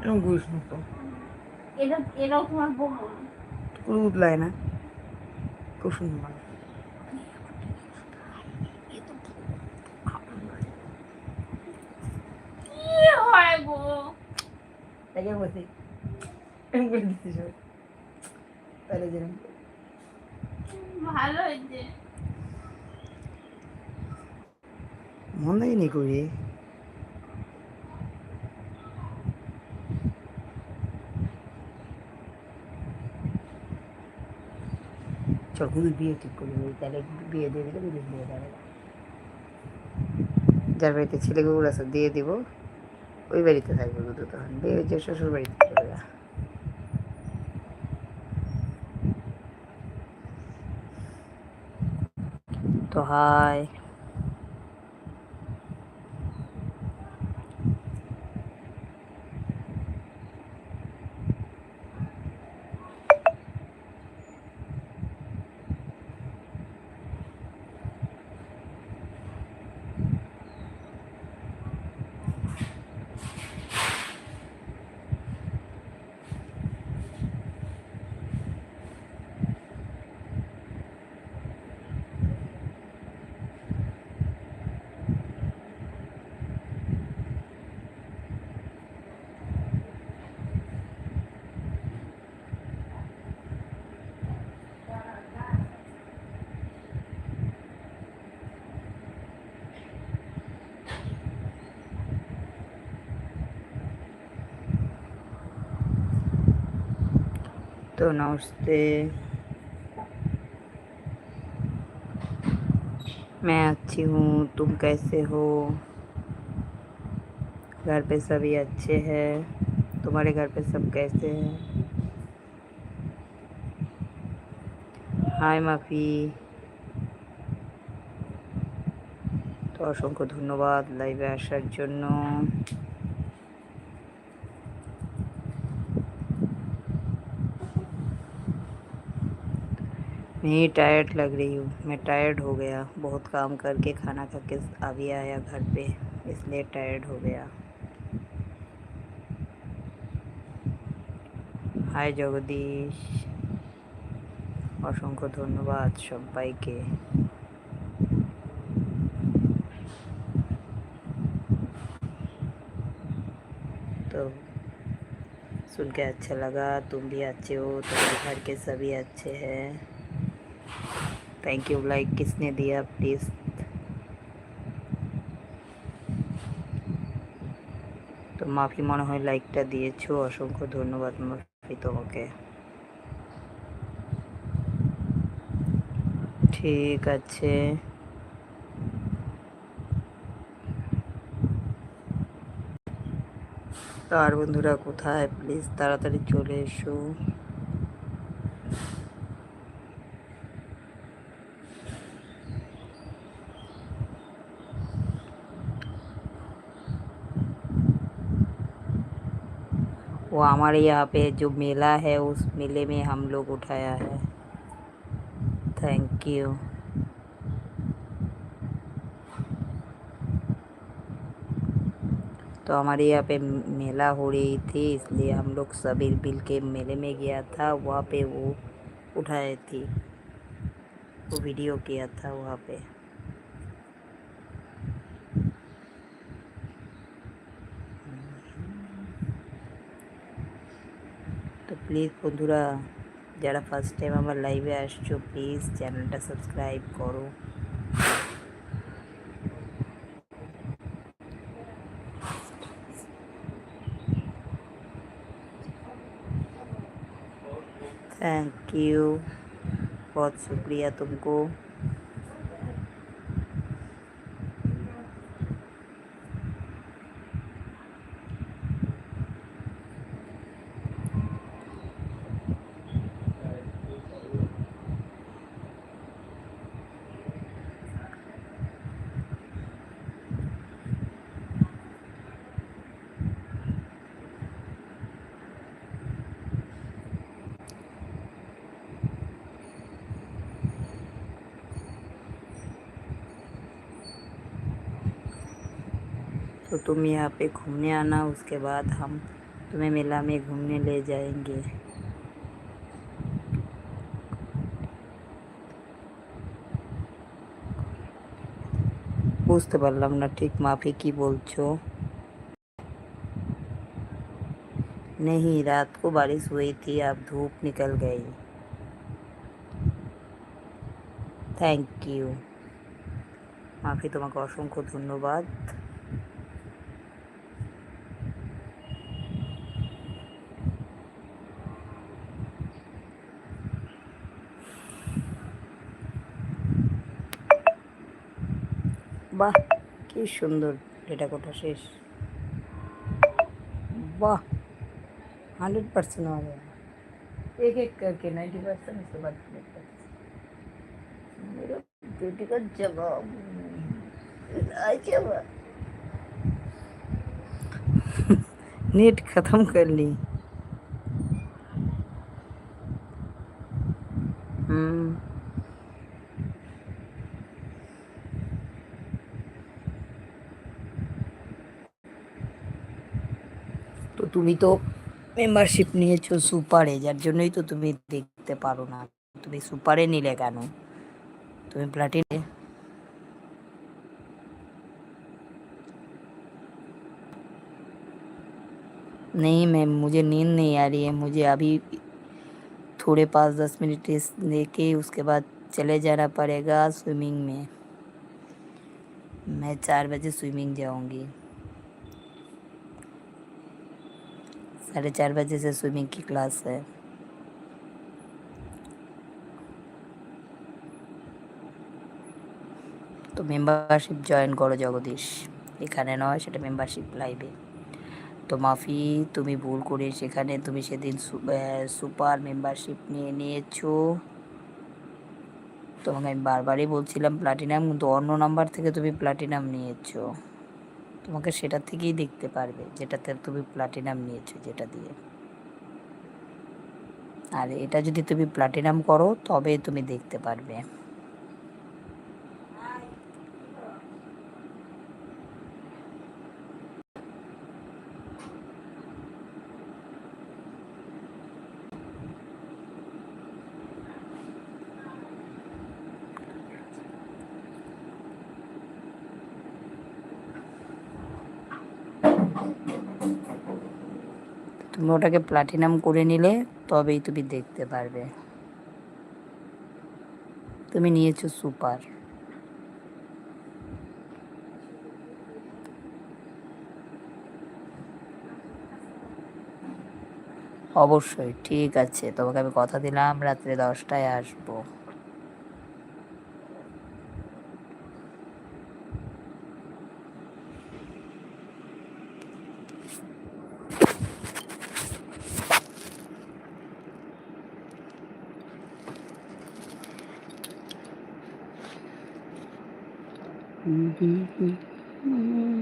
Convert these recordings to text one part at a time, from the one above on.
এরকম করিস না তো। এটা এটাও তোমার বউ। পুরো উতলায় না। খুব সুন্দর তাকে বসে দিচ্ছিস তাহলে যেরকম। ভালো হয়েছে। মনে নি করি চল বিয়ে ঠিক করে নি, তাহলে বিয়ে দিয়ে দিলে বিদেশ বিয়ে যাবে যার বাড়িতে ছেলে গুলো আছে দিয়ে দিব ওই বাড়িতে থাকবে শুধু তখন বিয়ে হয়েছে শ্বশুর বাড়িতে চলে যা তো হাই तो नमस्ते मैं अच्छी हूँ तुम कैसे हो घर पे सभी अच्छे हैं तुम्हारे घर पे सब कैसे हैं হাই মাফি তো অসংখ্য ধন্যবাদ লাইভে আসার জন্য नहीं टायर्ड लग रही हूँ मैं टायर्ड हो गया बहुत काम करके खाना खा के अभी आया घर पे इसलिए टायर्ड हो गया হাই জগদীশ অসংখ্য ধন্যবাদ সবাইকে तो सुन के अच्छा लगा तुम भी अच्छे हो तुम्हारे घर के सभी अच्छे हैं थैंक यू लाइक किसने दिया प्लीज़ তো মাফি মনে হয় লাইকটা দিয়েছো অসংখ্য ধন্যবাদ মাফি তোমাকে ঠিক আছে তো আর বন্ধুরা কোথায় প্লিজ তাড়াতাড়ি চলে এসো वो हमारे यहाँ पे जो मेला है, उस मेले में हम लोग उठाया है। थैंक यू तो हमारे यहाँ पे मेला हो रही थी, इसलिए हम लोग सभी बिल के मेले में गया था, वहाँ पे वो उठाए थी। वो वीडियो किया था वहाँ पे। প্লিজ বন্ধুরা যারা ফার্স্ট টাইম আমার লাইভে আসছো প্লিজ চ্যানেলটা সাবস্ক্রাইব করো थैंक यू बहुत शुक्रिया तुमको तो तुम यहाँ पे घूमने आना उसके बाद हम तुम्हें मेला में घूमने ले जाएंगे বুঝতে পারলাম না ঠিক মাফি কি বলছো नहीं रात को बारिश हुई थी अब धूप निकल गई থ্যাংক ইউ মাফি তোমাকে অসংখ্য ধন্যবাদ বাহ কি সুন্দর এটা কোটা শেষ वाह हंड्रेड परसेंट आ गया एक एक करके नाइन्टी परसेंट उसके बाद हंड्रेड परसेंट मेरे बेटे का जवाब जवाब नेट खत्म कर ली हम्म তুমি তো মেম্বারশিপ নিয়েছো সুপারে যার জন্যই তো তুমি দেখতে পারো না তুমি সুপারে নিলে কেন তুমি প্লাটিনে नहीं मैम मुझे नींद नहीं आ रही है मुझे अभी थोड़े पाँच दस मिनट रेस्ट लेके उसके बाद चले जाना पड़ेगा स्विमिंग में मैं चार बजे स्विमिंग जाऊंगी साढ़े चार बजे से स्विमिंग की क्लास है তো মেম্বারশিপ জয়েন করো জগদীশ এখানে নয় সেটা মেম্বারশিপ লাইভে তো মাফি তুমি ভুল করে সেখানে তুমি সেদিন সুপার মেম্বারশিপ নিয়ে নিয়েছো তোমাকে আমি বারবারই বলছিলাম প্লাটিনাম কিন্তু অন্য নাম্বার থেকে তুমি প্লাটিনাম নিয়েছো তোমাকে সেটা থেকেই দেখতে পারবে, যেটাতে তুমি প্লাটিনাম নিয়েছো যেটা দিয়ে। আর এটা যদি তুমি প্লাটিনাম করো, তবে তুমি দেখতে পারবে। তুমি ওটাকে প্লাটিনাম করে নিলে তবেই তুমি দেখতে পারবে। তুমি নিয়েছো সুপার অবশ্যই, ঠিক আছে। তোমাকে আমি কথা দিলাম, রাত্রে দশটায় আসব। Mm-hmm. mm-hmm.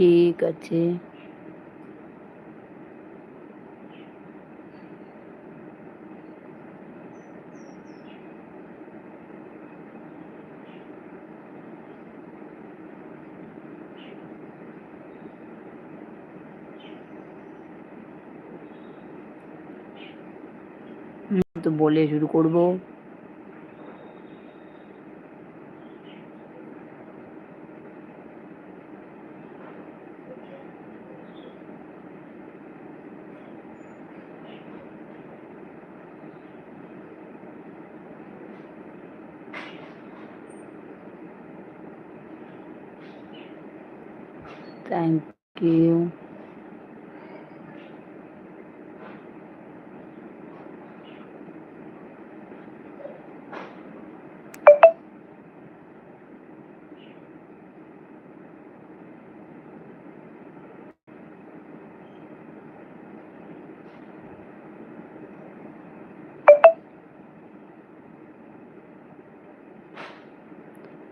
ঠিক আছে। তো বলে শুরু করব। Thank you.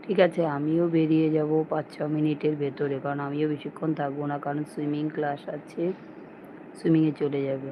ঠিক আছে, আমিও বেরিয়ে যাব পাঁচ ছ মিনিটের ভেতরে, কারণ আমিও বেশিক্ষণ থাকব না, কারণ সুইমিং ক্লাস আছে সুইমিংয়ে চলে যাবে।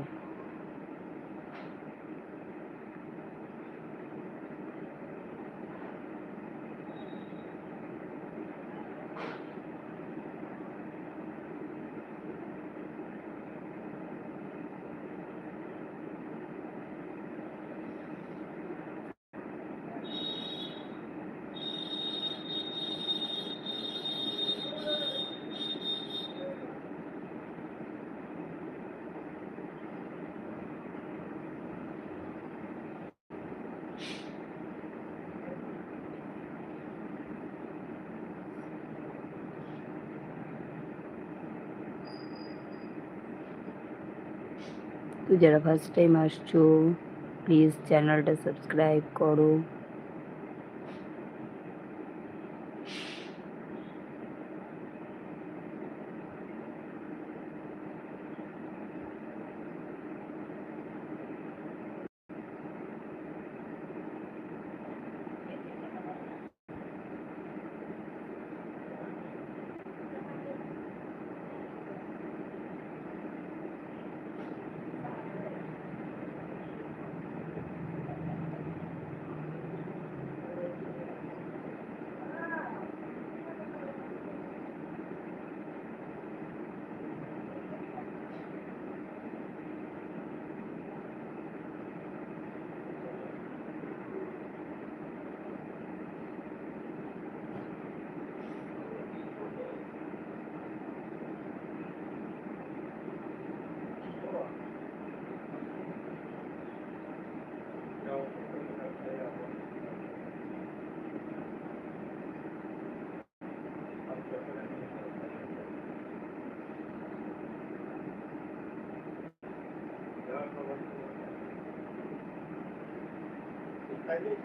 তো যারা ফার্স্ট টাইম আসছো প্লিজ চ্যানেলটা সাবস্ক্রাইব করো I think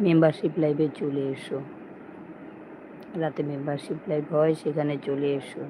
মেম্বারশিপ লাইভে চলে এসো। রাতে মেম্বারশিপ লাইভ হয় সেখানে চলে এসো।